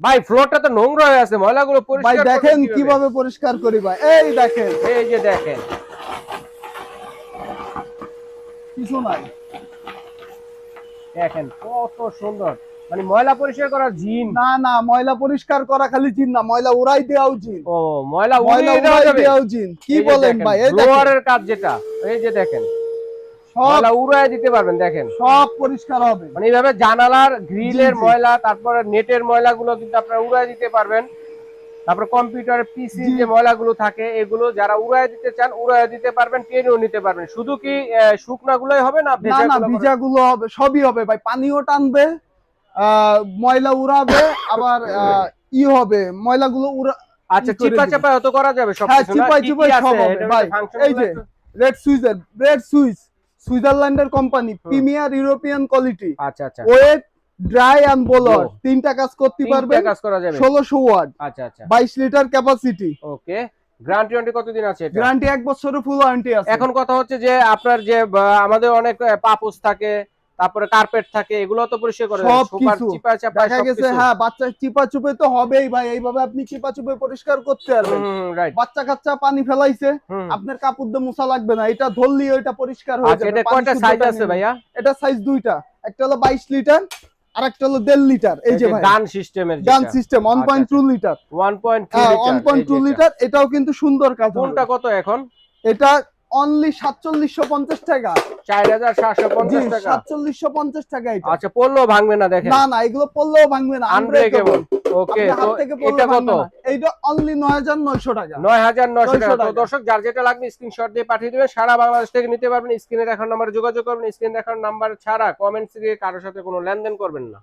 ভাই ফ্লোরটা তো নোংরা হয়ে আছে ময়লাগুলো পরিষ্কার দেখেন কীভাবে? পরিষ্কার করি ভাই। এই দেখেন। এই যে দেখেন। কিছু নাই। দেখেন কত সুন্দর। মানে ময়লা পরিষ্কার করার জিন। না না ময়লা পরিষ্কার করা খালি জিন না ময়লা উড়াই দেওয়াও জিন। ও ময়লা দেওয়া উড়াই দেওয়াও জিন। কি বলেন ভাই? এই দেখেন। কাজ যেটা এই যে দেখেন। ময়লা উড়ায় দিতে পারবেন দেখেন। সব পরিষ্কার হবে। মানে এইভাবে জানালার গ্রিলের ময়লা তারপরে নেটের ময়লাগুলো কিন্তু আপনারা উড়ায় দিতে পারবেন। তারপর কম্পিউটার পিসি যে ময়লাগুলো থাকে এগুলো যারা উড়ায় দিতে চান উড়ায় দিতে পারবেন টেনেও নিতে পারবেন। শুধু কি আহ, শুকনাগুলোই হবে না করে- ভিজাগুলো হবে? সবই হবে ভাই। পানিও টানবে ময়লা উড়াবে আবার ই হবে ময়লাগুলো উড়া আচ্ছা চিপা চাপা হয়তো করা যাবে সব হ্যাঁ? সব হবে, ভাই। এই যে, রেড সুইজার রেড সুইস সুইজারল্যান্ডের কোম্পানি প্রিমিয়ার ইউরোপিয়ান কোয়ালিটি আচ্ছা আচ্ছা। ওয়েট ড্রাই এন্ড বোলার তিনটা কাজ করতে পারবে কাজ করা যাবে। 1600 ওয়াট আচ্ছা আচ্ছা। বাইশ litre capacity okay. Guarantee warranty কতদিন আছে এটা? গ্যারান্টি এক বছরের ফুল ওয়ারেন্টি আছে। এখন কথা হচ্ছে যে আপনার যে আমাদের অনেক পাপোস থাকে তারপরে কার্পেট থাকে এগুলো তো পরিষ্কার করে সব চিপা চাপা দেখা গেছে হ্যাঁ বাচ্চা চিপা চুপে তো হবেই ভাই এইভাবে আপনি চিপা চুপে পরিষ্কার করতে পারবেন। বাচ্চা কাচ্চা পানি ফেলাইছে আপনার কাপড় দিয়ে মোছা লাগবে না এটা ধরলি ওইটা পরিষ্কার হয়ে আচ্ছা যাবে। এটা কয়টা সাইজ আছে ভাইয়া? এটা সাইজ দুইটা একটা হলো বাইশ লিটার আর একটা হলো লিটার। এই যে ভাই গান সিস্টেমের গান সিস্টেম ওয়ান আচ্ছা, পয়েন্ট টু লিটার 1.2 হ্যাঁ লিটার লিটার এটাও কিন্তু সুন্দর কাজ কোনটা কত এখন? এটা অনলি সাতচল্লিশশো পঞ্চাশ টাকা। জি 4750 টাকা। সাতচল্লিশশো পঞ্চাশ টাকা আচ্ছা পড়ল ভাঙবে না দেখেন। না না এগুলো পড়লেও ভাঙবে না আনব্রেকেবল ওকে এটা কত? এইটা অনলি হাজার টাকা। 9900 টাকা। তো টাকা। দর্শক যার যেটা লাগবে স্ক্রিনশট দিয়ে পাঠিয়ে দিবেন। সারা বাংলাদেশ থেকে নিতে পারবেন। স্ক্রিনে দেখার নাম্বারে যোগাযোগ করবেন। স্ক্রিনে দেখার নাম্বার ছাড়া কমেন্টস দিয়ে কারোর সাথে কোনো লেনদেন করবেন না।